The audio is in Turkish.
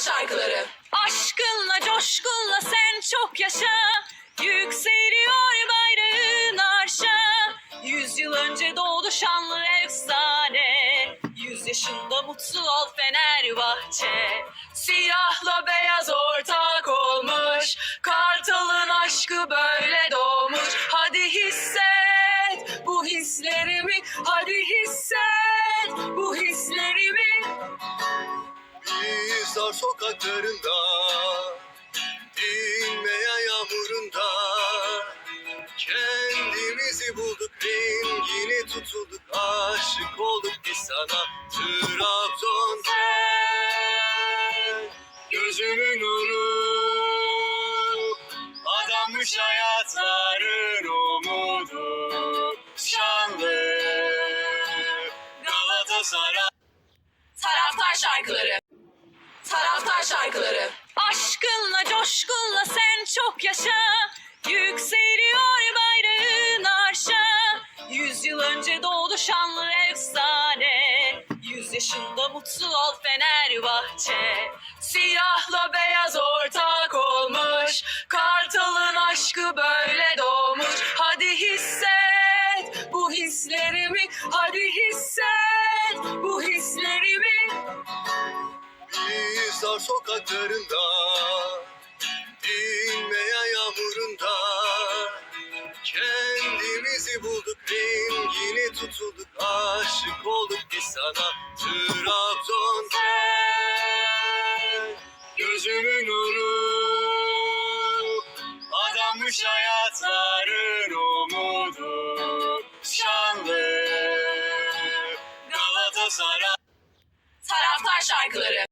şarkıları. Aşkınla coşkunla sen çok yaşa. Yükseliyor bayrağın arşa. Yüzyıl önce doğdu şanlı efsane. Yüz yaşında mutlu ol Fenerbahçe. Siyahla beyaz ortak Hisar sokaklarında Dinmeyen yağmurunda. Kendimizi bulduk rengini tutulduk Aşık olduk biz sana. Trabzon sen Gözümün nuru. Adanmış hayatların umudu. Şanlı Galatasaray. Taraftar şarkıları şarkıları. Aşkınla coşkunla sen çok yaşa. Yükseliyor bayrağın arşa. Yüzyıl önce doğdu şanlı efsane. Yüz yaşında mutlu ol Fenerbahçe. Siyahla beyaz ortak olmuş. Kartalın aşkı böyle doğmuş. Hadi hisset bu hislerimi Hadi hisset Hisar sokaklarında Dinmeyen yağmurunda Kendimizi bulduk Rengini tutulduk Aşık olduk biz sana. Trabzon sen Gözümün nuru. Adanmış hayatların umudu. Şanlı Galatasaray. Taraftar şarkıları.